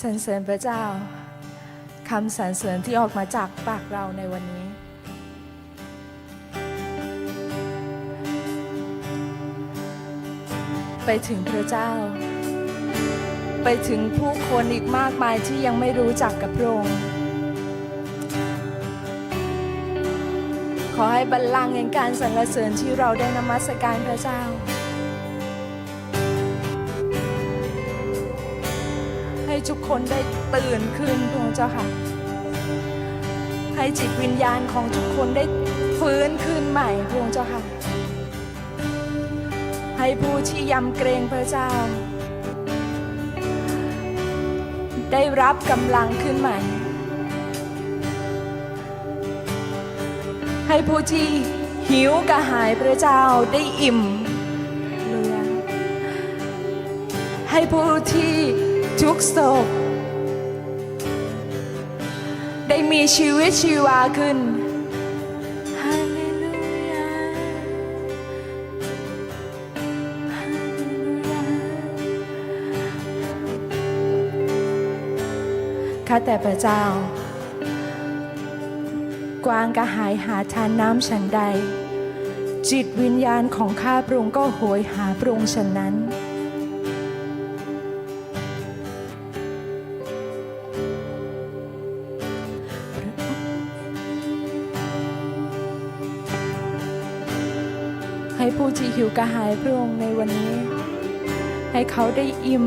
สรรเสริญพระเจ้าคำสรรเสริญที่ออกมาจากปากเราในวันนี้ ไปถึงพระเจ้า ไปถึงผู้คนอีกมากมายที่ยังไม่รู้จักกับพระองค์ขอให้บัลลังก์แห่งการสรรเสริญที่เราได้นมัสการพระเจ้า ทุกคนได้ตื่นขึ้นพระองค์เจ้าค่ะ ให้จิตวิญญาณของทุกคนได้ฟื้นขึ้นใหม่พระองค์เจ้าค่ะ ให้ผู้ที่ยำเกรงพระเจ้า ได้รับกำลังขึ้นใหม่ ให้ผู้ที่หิวกระหายพระเจ้าได้อิ่มเลือให้ผู้ที่ ทุกโศก ได้มีชีวิตชีวาขึ้นฮาเลลูยาฮาเลลูยาข้าแต่พระเจ้า กวางกระหายหาทานน้ำฉันใด จิตวิญญาณของข้าพระองค์ก็โหยหาพระองค์ฉันนั้น ผู้ที่หิวกระหายพระองค์ในวันนี้ ให้เขาได้อิ่ม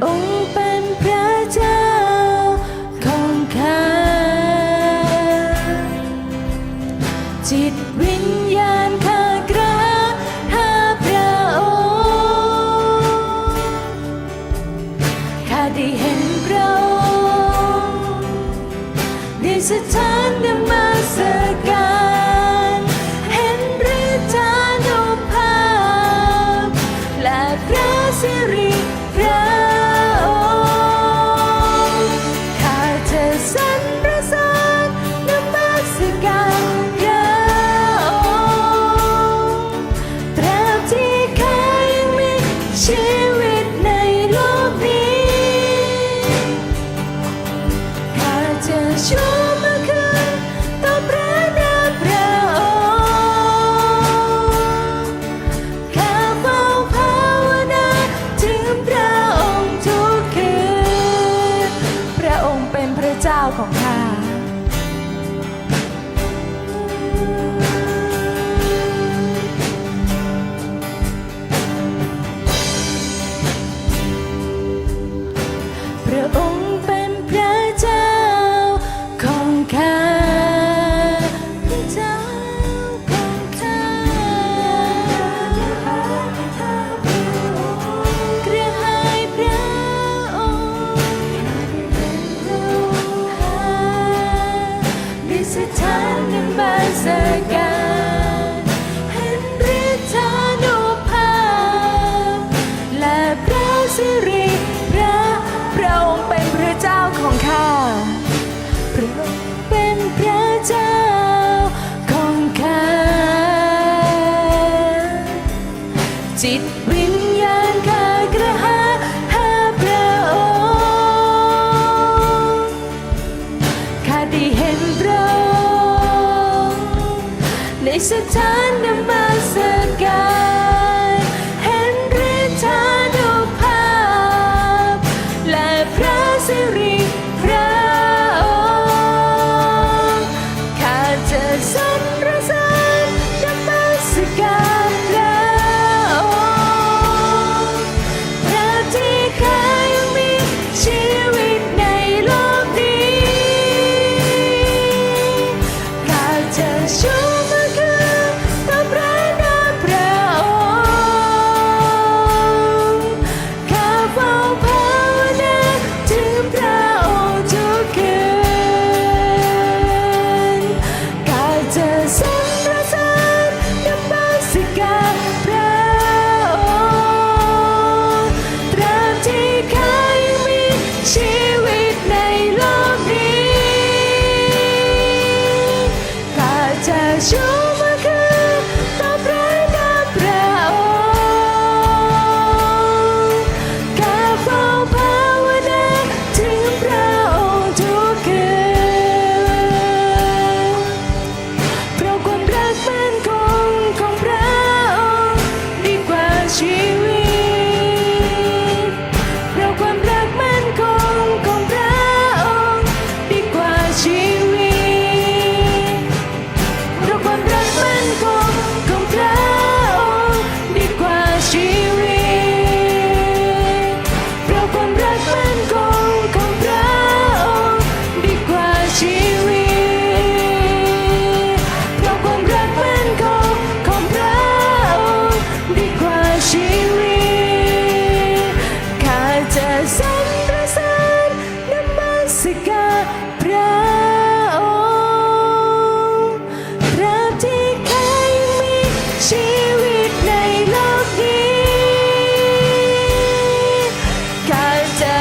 พ เป็นพระเจ้าของข้าจิตวิญญาณข้ากระหายหาพระองค์ข้าได้เห็นพระองค์ในสถานนมั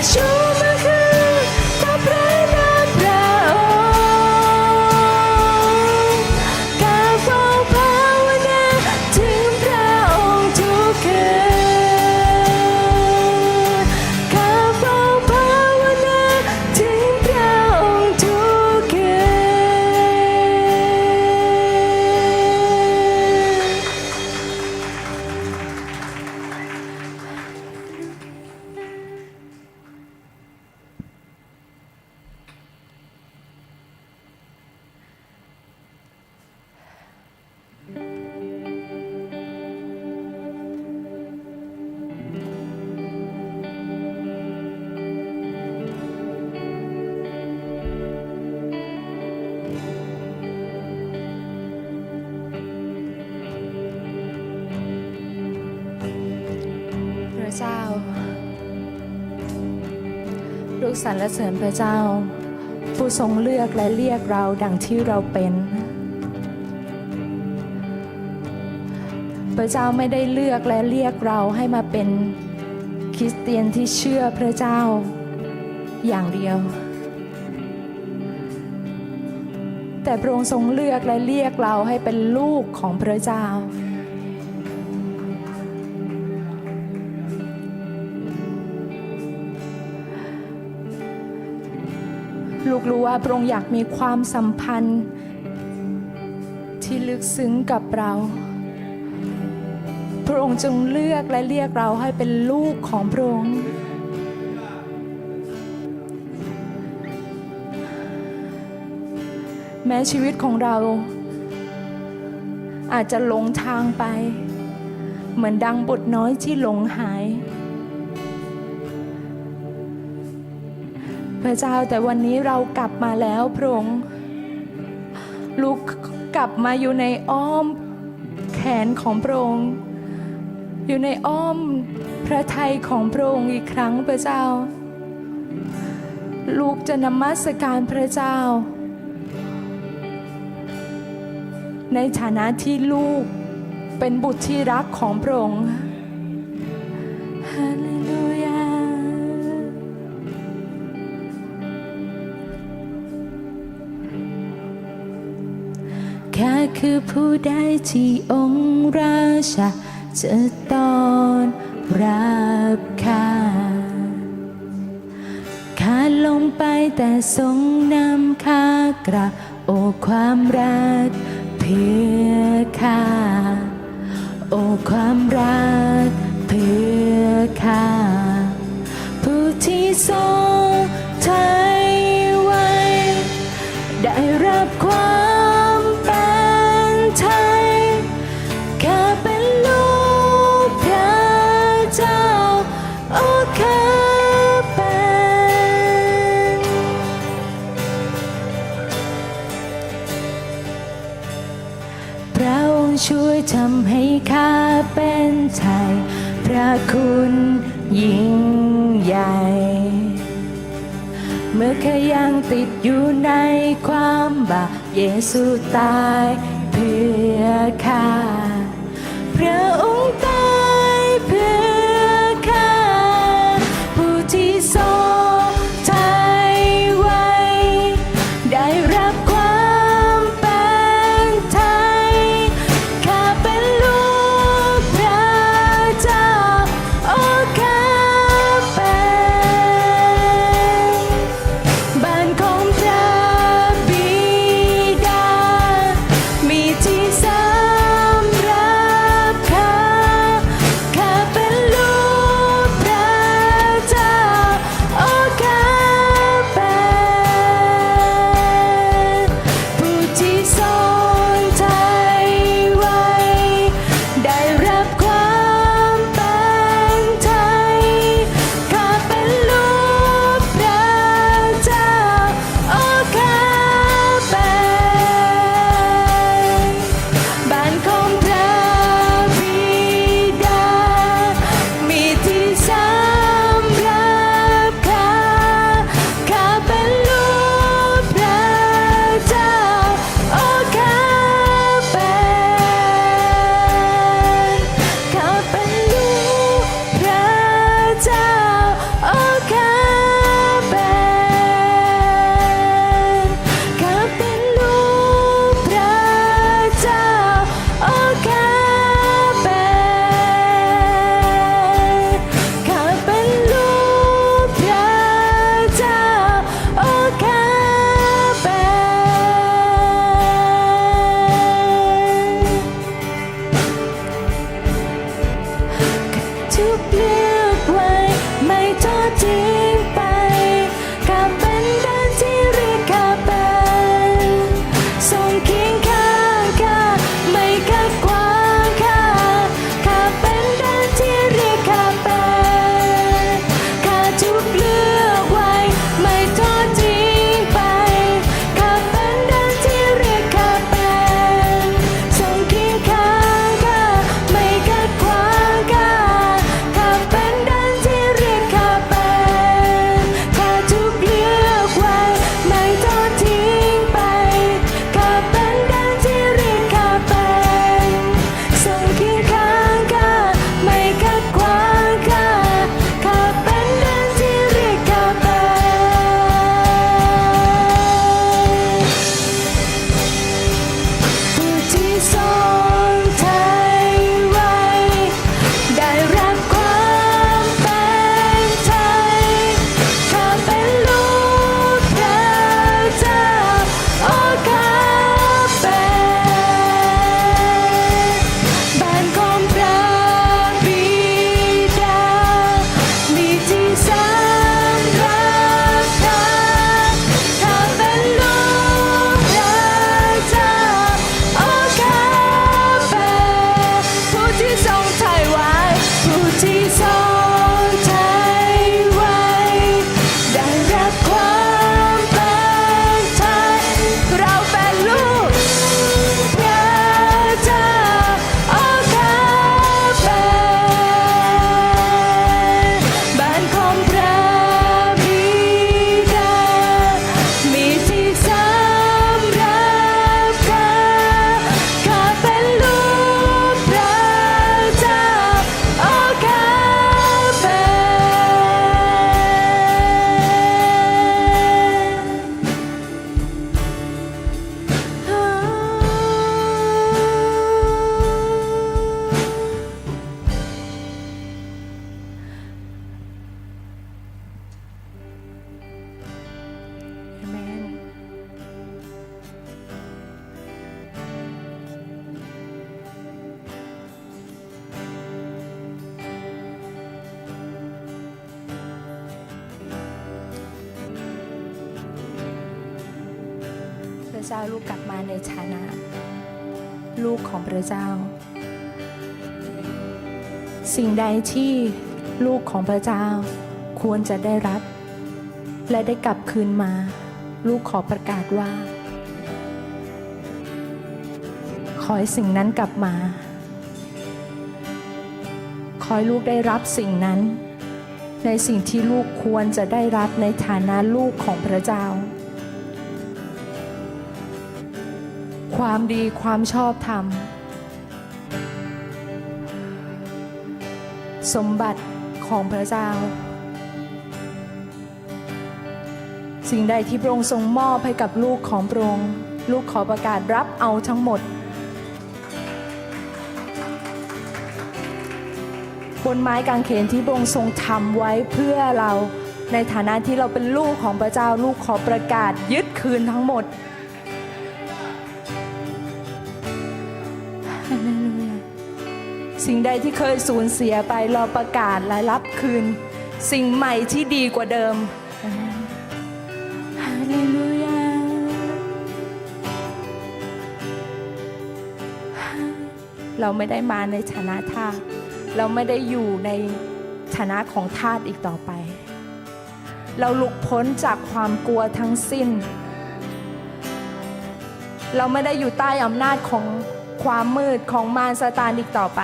า สรรเสริญพระเจ้า ผู้ทรงเลือกและเรียกเราดังที่เราเป็น พระเจ้าไม่ได้เลือกและเรียกเราให้มาเป็นคริสเตียนที่เชื่อพระเจ้าอย่างเดียว แต่พระองค์ทรงเลือกและเรียกเราให้เป็นลูกของพระเจ้า รู้ว่าพระองค์อยากมีความสัมพันธ์ ที่ลึกซึ้งกับเรา พระองค์จงเลือกและเรียกเราให้เป็นลูกของพระองค์แม้ชีวิตของเรา อาจจะหลงทางไป เหมือนดังบทน้อยที่หลงหาย พระเจ้าแต่วันนี้เรากลับมาแล้วพระองค์ลูกกลับมาอยู่ในอ้อมแขนของพระองค์ อยู่ในอ้อมพระทัยของพระองค์อีกครั้งพระเจ้า ลูกจะนมัสการพระเจ้า ในฐานะที่ลูกเป็นบุตรที่รักของพระองค์ ผู้ใดที่องค์ราชาจะต้อนรับข้าข้าลงไปแต่ทรงนำข้ากลับโอ้ความรักเพื่อข้าโอ้ความรักเพื่อข้าผู้ที่ทรงไทยไว้ได้รับความ เป็นไทย พระคุณยิ่งใหญ่ เมื่อแค่ยังติดอยู่ในความบาปเยซูตายเพื่อข้า ระเจ้าลูกกลับมาในฐานะ ลูกของพระเจ้า สิ่งใดที่ลูกของพระเจ้าควรจะได้รับ และได้กลับคืนมา ลูกขอประกาศว่า ขอให้สิ่งนั้นกลับมา ขอให้ลูกได้รับสิ่งนั้น ในสิ่งที่ลูกควรจะได้รับในฐานะลูกของพระเจ้า ความดีความชอบธรรม สมบัติของพระเจ้า สิ่งใดที่พระองค์ทรงมอบให้กับลูกของพระองค์ลูกขอประกาศรับเอาทั้งหมด บนไม้กางเขนที่พระองค์ทรงทำไว้เพื่อเราในฐานะที่เราเป็นลูกของพระเจ้า ลูกขอประกาศยึดคืนทั้งหมด สิ่งใดที่เคยสูญเสียไปเราประกาศและรับคืน สิ่งใหม่ที่ดีกว่าเดิมฮาเลลูยาเราไม่ได้มาในฐานะทาสเราไม่ได้อยู่ในฐานะของทาสอีกต่อไป เราหลุดพ้นจากความกลัวทั้งสิ้น เราไม่ได้อยู่ใต้อำนาจของความมืดของมารซาตานอีกต่อไป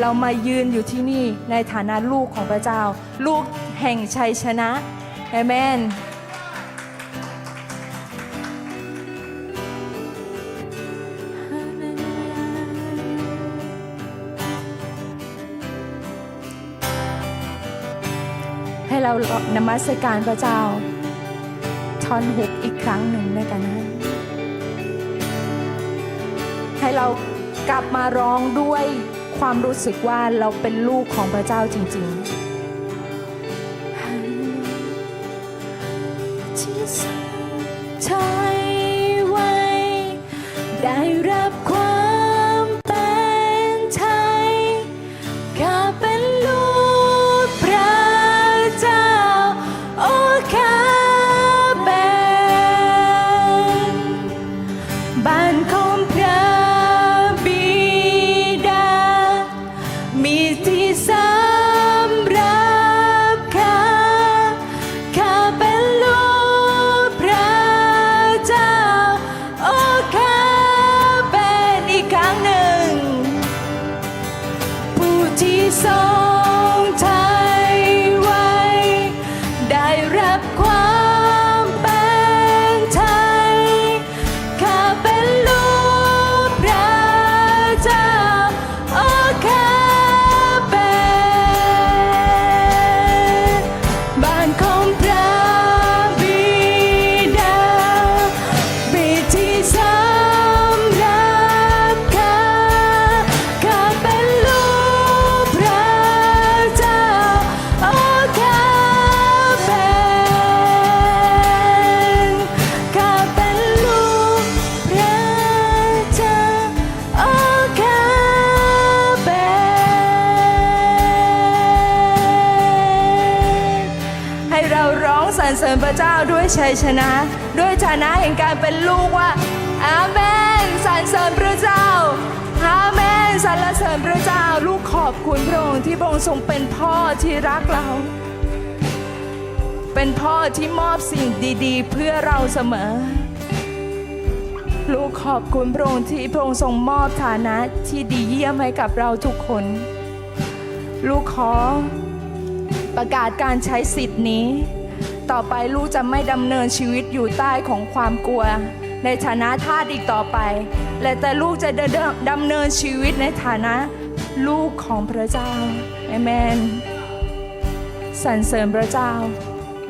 เรามายืนอยู่ที่นี่ในฐานะลูกของพระเจ้า ลูกแห่งชัยชนะเอเมนให้เรานมัสการพระเจ้าทอนฮุกอีกครั้งหนึ่งด้วยกันนะให้เรากลับมาร้องด้วย ความรู้สึกว่าเราเป็นลูกของพระเจ้าจริง ๆ ร้องสรรเสริญพระเจ้าด้วยชัยชนะ ด้วยฐานะแห่งการเป็นลูกว่าอาเมนสรรเสริญพระเจ้าอาเมนสรรเสริญพระเจ้า ลูกขอบคุณพระองค์ที่พระองค์ทรงเป็นพ่อที่รักเรา เป็นพ่อที่มอบสิ่งดีๆ เพื่อเราเสมอ ลูกขอบคุณพระองค์ที่พระองค์ทรงมอบฐานะที่ดีเยี่ยมให้กับเราทุกคน ลูกขอประกาศการใช้สิทธิ์นี้ ต่อไปลูกจะไม่ดำเนินชีวิตอยู่ใต้ของความกลัว ในฐานะทาสอีกต่อไป และแต่ลูกจะดำเนินดำเนินชีวิตในฐานะลูกของพระเจ้าเอเมนสรรเสริญพระเจ้า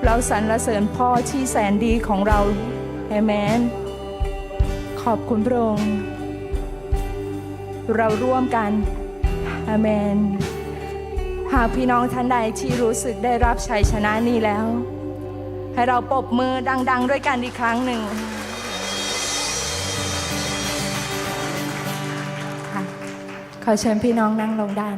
เราสรรเสริญพ่อที่แสนดีของเราเอเมน ขอบคุณพระองค์เราร่วมกันอเมน หากพี่น้องท่านใดที่รู้สึกได้รับชัยชนะนี้แล้ว ให้เราปรบมือดัง ๆ ด้วยกันอีกครั้งหนึ่งค่ะขอเชิญพี่น้องนั่งลงด้าน